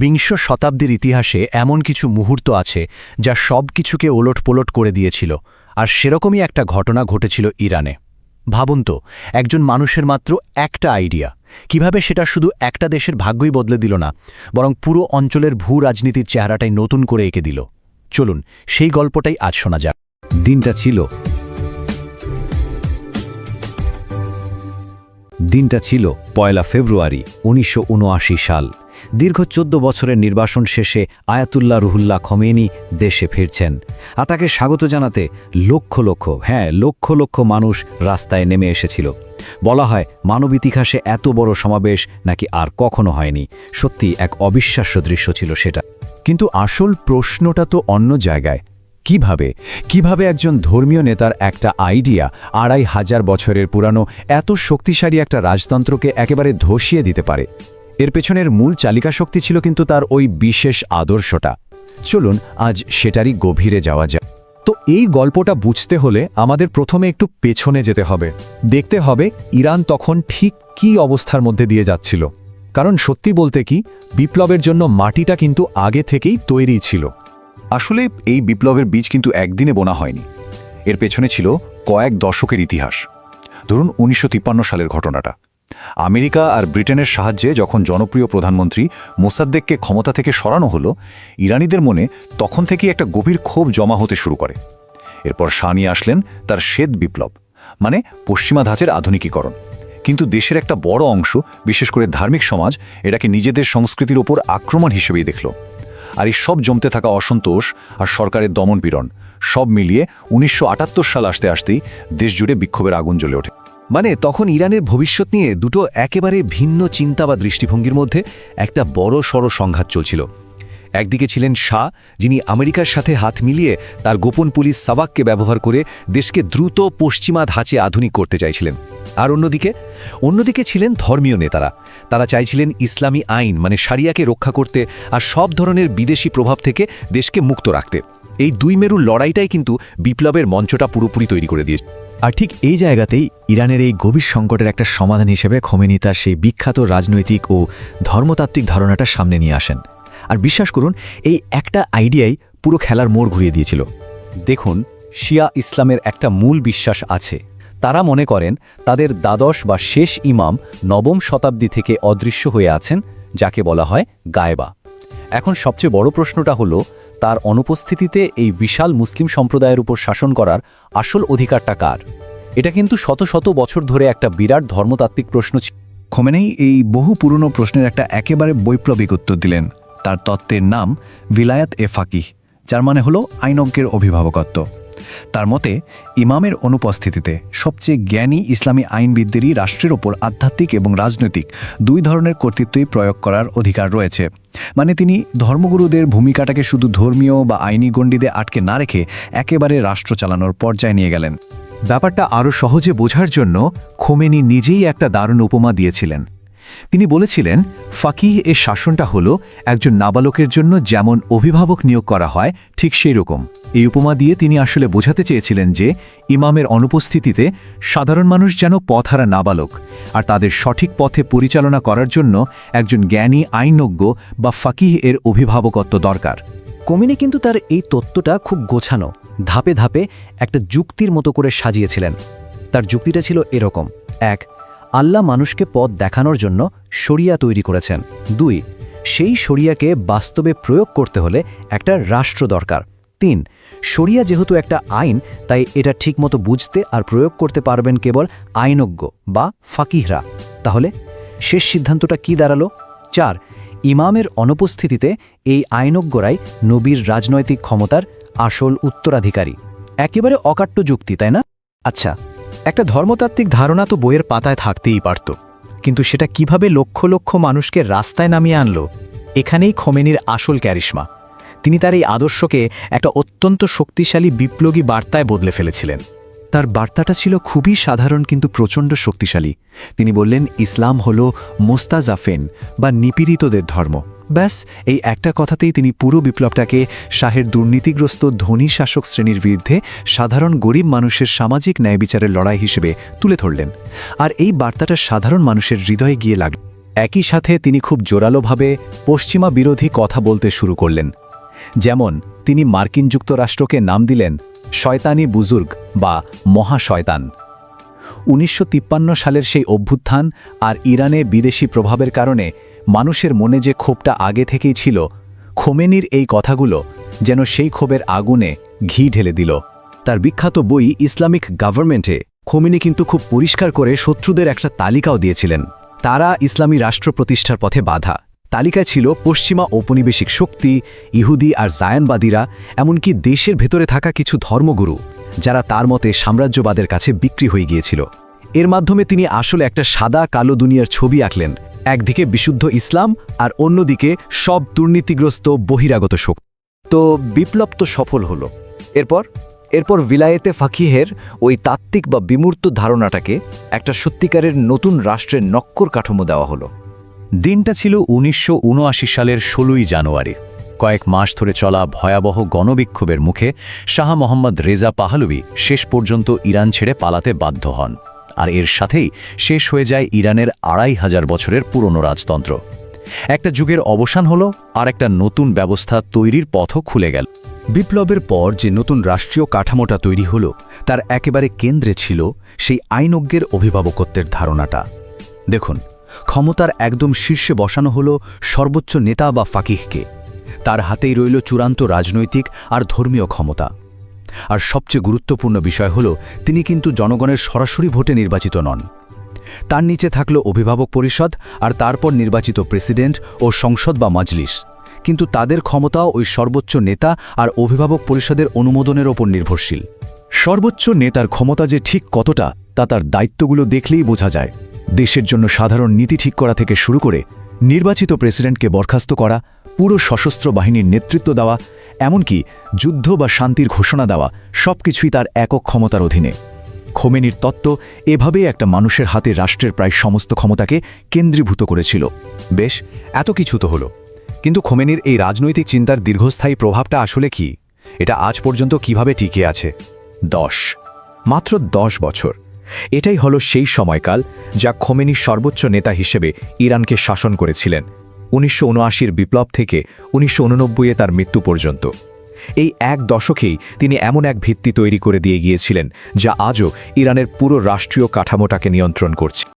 বিংশ শতাব্দীর ইতিহাসে এমন কিছু মুহূর্ত আছে যা সব কিছুকে ওলটপোলট করে দিয়েছিল, আর সেরকমই একটা ঘটনা ঘটেছিল ইরানে। ভাবুন তো, একজন মানুষের মাত্র একটা আইডিয়া কীভাবে সেটা শুধু একটা দেশের ভাগ্যই বদলে দিল না, বরং পুরো অঞ্চলের ভূ রাজনীতির চেহারাটাই নতুন করে এঁকে দিল। চলুন, সেই গল্পটাই আজ শোনা যাক। দিনটা ছিল দিনটা ছিল পয়লা ফেব্রুয়ারি, উনিশশো উনআশি সাল। দীর্ঘ চোদ্দ বছরের নির্বাসন শেষে আয়াতুল্লাহ রুহুল্লাহ খমেনি দেশে ফিরছেন আর তাকে স্বাগত জানাতে লক্ষ লক্ষ হ্যাঁ লক্ষ লক্ষ মানুষ রাস্তায় নেমে এসেছিল। বলা হয় মানব ইতিহাসে এত বড় সমাবেশ নাকি আর কখনো হয়নি। সত্যি এক অবিশ্বাস্য দৃশ্য ছিল সেটা। কিন্তু আসল প্রশ্নটা তো অন্য জায়গায়। কীভাবে? কীভাবে একজন ধর্মীয় নেতার একটা আইডিয়া আড়াই হাজার বছরের পুরানো, এত শক্তিশালী একটা রাজতন্ত্রকে একেবারে ধসিয়ে দিতে পারে? এর পেছনের মূল চালিকা শক্তি ছিল কিন্তু তার ওই বিশেষ আদর্শটা। চলুন, আজ সেটারই গভীরে যাওয়া যায় তো এই গল্পটা বুঝতে হলে আমাদের প্রথমে একটু পেছনে যেতে হবে। দেখতে হবে ইরান তখন ঠিক কি অবস্থার মধ্যে দিয়ে যাচ্ছিল। কারণ সত্যি বলতে কি, বিপ্লবের জন্য মাটিটা কিন্তু আগে থেকেই তৈরি ছিল। আসলে এই বিপ্লবের বীজ কিন্তু একদিনে বোনা হয়নি। এর পেছনে ছিল কয়েক দশকের ইতিহাস। ধরুন উনিশশো তিপ্পান্ন সালের ঘটনাটা। আমেরিকা আর ব্রিটেনের সাহায্যে যখন জনপ্রিয় প্রধানমন্ত্রী মোসাদ্দেককে ক্ষমতা থেকে সরানো হলো, ইরানিদের মনে তখন থেকেই একটা গভীর ক্ষোভ জমা হতে শুরু করে। এরপর শাহ আসলেন তার শ্বেত বিপ্লব মানে পশ্চিমা ধাঁচের আধুনিকীকরণ। কিন্তু দেশের একটা বড় অংশ, বিশেষ করে ধার্মিক সমাজ, এটাকে নিজেদের সংস্কৃতির ওপর আক্রমণ হিসেবেই দেখল। আর এই সব জমতে থাকা অসন্তোষ আর সরকারের দমনপীড়ন সব মিলিয়ে উনিশশো আটাত্তর সাল আসতে আসতেই দেশজুড়ে বিক্ষোভের আগুন জ্বলে ওঠে। মানে তখন ইরানের ভবিষ্যৎ নিয়ে দুটো একেবারে ভিন্ন চিন্তা বা দৃষ্টিভঙ্গির মধ্যে একটা বড় সড় সংঘাত চলছিল। একদিকে ছিলেন শাহ, যিনি আমেরিকার সাথে হাত মিলিয়ে তার গোপন পুলিশ সাবাককে ব্যবহার করে দেশকে দ্রুত পশ্চিমা ধাঁচে আধুনিক করতে চাইছিলেন। আর অন্যদিকে অন্যদিকে ছিলেন ধর্মীয় নেতারা। তারা চাইছিলেন ইসলামী আইন মানে সারিয়াকে রক্ষা করতে আর সব ধরনের বিদেশি প্রভাব থেকে দেশকে মুক্ত রাখতে। এই দুই মেরুর লড়াইটাই কিন্তু বিপ্লবের মঞ্চটা পুরোপুরি তৈরি করে দিয়েছে। আর ঠিক এই জায়গাতেই ইরানের এই গভীর সংকটের একটা সমাধান হিসেবে খোমেনি তার সেই বিখ্যাত রাজনৈতিক ও ধর্মতাত্ত্বিক ধারণাটা সামনে নিয়ে আসেন। আর বিশ্বাস করুন, এই একটা আইডিয়াই পুরো খেলার মোড় ঘুরিয়ে দিয়েছিল। দেখুন, শিয়া ইসলামের একটা মূল বিশ্বাস আছে। তারা মনে করেন, তাদের দ্বাদশ বা শেষ ইমাম নবম শতাব্দী থেকে অদৃশ্য হয়ে আছেন, যাকে বলা হয় গায়বা। এখন সবচেয়ে বড় প্রশ্নটা হলো তার অনুপস্থিতিতে এই বিশাল মুসলিম সম্প্রদায়ের উপর শাসন করার আসল অধিকারটা কার? এটা কিন্তু শত শত বছর ধরে একটা বিরাট ধর্মতাত্ত্বিক প্রশ্ন ছিল খোমেনেই এই বহু পুরনো প্রশ্নের একটা একেবারে বৈপ্লবিক উত্তর দিলেন। তার তত্ত্বের নাম ভিলায়াত এ ফাকিহ যার মানে হলো আইনজ্ঞের অভিভাবকত্ব। তার মতে, ইমামের অনুপস্থিতিতে সবচেয়ে জ্ঞানী ইসলামী আইনবিদদেরই রাষ্ট্রের ওপর আধ্যাত্মিক এবং রাজনৈতিক দুই ধরনের কর্তৃত্বই প্রয়োগ করার অধিকার রয়েছে। মানে তিনি ধর্মগুরুদের ভূমিকাটাকে শুধু ধর্মীয় বা আইনি গণ্ডিতে আটকে না রেখে একেবারে রাষ্ট্র চালানোর পর্যায়ে নিয়ে গেলেন। ব্যাপারটা আরও সহজে বোঝার জন্য খোমেনি নিজেই একটা দারুণ উপমা দিয়েছিলেন। তিনি বলেছিলেন, ফাকিহ এর শাসনটা হল একজন নাবালকের জন্য যেমন অভিভাবক নিয়োগ করা হয়, ঠিক সেই রকম এই উপমা দিয়ে তিনি আসলে বোঝাতে চেয়েছিলেন যে, ইমামের অনুপস্থিতিতে সাধারণ মানুষ যেন পথহারা নাবালক আর তাদের সঠিক পথে পরিচালনা করার জন্য একজন জ্ঞানী, আইনজ্ঞ বা ফাকিহ এর অভিভাবকত্ব দরকার। কমিনি কিন্তু তার এই তত্ত্বটা খুব গোছানো, ধাপে ধাপে একটা যুক্তির মতো করে সাজিয়েছিলেন। তার যুক্তিটা ছিল এরকম। এক আল্লাহ মানুষকে পথ দেখানোর জন্য শরিয়া তৈরি করেছেন। দুই, সেই শরিয়াকে বাস্তবে প্রয়োগ করতে হলে একটা রাষ্ট্র দরকার। তিন, শরিয়া যেহেতু একটা আইন, তাই এটা ঠিকমতো বুঝতে আর প্রয়োগ করতে পারবেন কেবল আইনজ্ঞ বা ফাকিহরা। তাহলে শেষ সিদ্ধান্তটা কি দাঁড়াল? চার, ইমামের অনুপস্থিতিতে এই আইনজ্ঞরাই নবীর রাজনৈতিক ক্ষমতার আসল উত্তরাধিকারী। একেবারে অকাট্য যুক্তি, তাই না? আচ্ছা একটা ধর্মতাত্ত্বিক ধারণা তো বইয়ের পাতায় থাকতেই পারত। কিন্তু সেটা কীভাবে লক্ষ লক্ষ মানুষকে রাস্তায় নামিয়ে আনলো, এখানেই খোমেনির আসল ক্যারিশমা। তিনি তার এই আদর্শকে একটা অত্যন্ত শক্তিশালী বিপ্লবী বার্তায় বদলে ফেলেছিলেন। তার বার্তাটা ছিল খুবই সাধারণ কিন্তু প্রচণ্ড শক্তিশালী। তিনি বললেন, ইসলাম হল মোস্তাজাফেন বা নিপীড়িতদের ধর্ম। ব্যাস, এই একটা কথাতেই তিনি পুরো বিপ্লবটাকে শাহের দুর্নীতিগ্রস্ত ধনী শাসক শ্রেণির বিরুদ্ধে সাধারণ গরিব মানুষের সামাজিক ন্যায় বিচারের লড়াই হিসেবে তুলে ধরলেন। আর এই বার্তাটা সাধারণ মানুষের হৃদয়ে গিয়ে লাগল একই সাথে তিনি খুব জোরালোভাবে পশ্চিমা বিরোধী কথা বলতে শুরু করলেন। যেমন, তিনি মার্কিন যুক্তরাষ্ট্রকে নাম দিলেন শয়তানি বুজুর্গ বা মহাশয়তান উনিশশো তিপ্পান্ন সালের সেই অভ্যুত্থান আর ইরানে বিদেশি প্রভাবের কারণে মানুষের মনে যে ক্ষোভটা আগে থেকেই ছিল, খোমেনির এই কথাগুলো যেন সেই ক্ষোভের আগুনে ঘি ঢেলে দিল। তার বিখ্যাত বই ইসলামিক গভর্নমেন্টে খোমিনি কিন্তু খুব পরিষ্কার করে শত্রুদের একটা তালিকাও দিয়েছিলেন। তারা ইসলামী রাষ্ট্র প্রতিষ্ঠার পথে বাধা। তালিকায় ছিল পশ্চিমা ঔপনিবেশিক শক্তি, ইহুদি আর জায়ানবাদীরা, এমনকি দেশের ভেতরে থাকা কিছু ধর্মগুরু, যারা তার মতে সাম্রাজ্যবাদের কাছে বিক্রি হয়ে গিয়েছিল। এর মাধ্যমে তিনি আসলে একটা সাদা কালো দুনিয়ার ছবি আঁকলেন। একদিকে বিশুদ্ধ ইসলাম আর অন্যদিকে সব দুর্নীতিগ্রস্ত বহিরাগত শক্তি। তো বিপ্লব তো সফল হলো। এরপর? এরপর ভিলায়েতে ফাকিহের ওই তাত্ত্বিক বা বিমূর্ত ধারণাটাকে একটা সত্যিকারের নতুন রাষ্ট্রের নক্কর কাঠামো দেওয়া হলো। দিনটা ছিল উনিশশো উনআশি সালের ষোলোই জানুয়ারি। কয়েক মাস ধরে চলা ভয়াবহ গণবিক্ষোভের মুখে শাহ মোহাম্মদ রেজা পাহালুবি শেষ পর্যন্ত ইরান ছেড়ে পালাতে বাধ্য হন। আর এর সাথেই শেষ হয়ে যায় ইরানের আড়াই হাজার বছরের পুরনো রাজতন্ত্র। একটা যুগের অবসান হলো, আর একটা নতুন ব্যবস্থা তৈরির পথও খুলে গেল। বিপ্লবের পর যে নতুন রাষ্ট্রীয় কাঠামোটা তৈরি হলো, তার একেবারে কেন্দ্রে ছিল সেই আইনজ্ঞের অভিভাবকত্বের ধারণাটা। দেখুন, ক্ষমতার একদম শীর্ষে বসানো হলো সর্বোচ্চ নেতা বা ফাকিহকে। তার হাতেই রইল চূড়ান্ত রাজনৈতিক আর ধর্মীয় ক্ষমতা। আর সবচেয়ে গুরুত্বপূর্ণ বিষয় হল, তিনি কিন্তু জনগণের সরাসরি ভোটে নির্বাচিত নন। তার নিচে থাকল অভিভাবক পরিষদ আর তারপর নির্বাচিত প্রেসিডেন্ট ও সংসদ বা মাজলিস। কিন্তু তাদের ক্ষমতাও ওই সর্বোচ্চ নেতা আর অভিভাবক পরিষদের অনুমোদনের ওপর নির্ভরশীল। সর্বোচ্চ নেতার ক্ষমতা যে ঠিক কতটা, তা তার দায়িত্বগুলো দেখলেই বোঝা যায়। দেশের জন্য সাধারণ নীতি ঠিক করা থেকে শুরু করে নির্বাচিত প্রেসিডেন্টকে বরখাস্ত করা পুরো সশস্ত্র বাহিনীর নেতৃত্ব দেওয়া, এমনকি যুদ্ধ বা শান্তির ঘোষণা দেওয়া, সবকিছুই তার একক ক্ষমতার অধীনে। খোমেনির তত্ত্ব এভাবেই একটা মানুষের হাতে রাষ্ট্রের প্রায় সমস্ত ক্ষমতাকে কেন্দ্রীভূত করেছিল। বেশ, এত কিছু তো হলো। কিন্তু খোমেনির এই রাজনৈতিক চিন্তার দীর্ঘস্থায়ী প্রভাবটা আসলে কি? এটা আজ পর্যন্ত কীভাবে টিকে আছে? দশ। মাত্র দশ বছর। এটাই হলো সেই সময়কাল যা খোমেনি সর্বোচ্চ নেতা হিসেবে ইরানকে শাসন করেছিলেন। উনিশশো বিপ্লব থেকে উনিশশো এ তার মৃত্যু পর্যন্ত। এই এক দশকেই তিনি এমন এক ভিত্তি তৈরি করে দিয়ে গিয়েছিলেন, যা আজও ইরানের পুরো রাষ্ট্রীয় কাঠামোটাকে নিয়ন্ত্রণ করছে।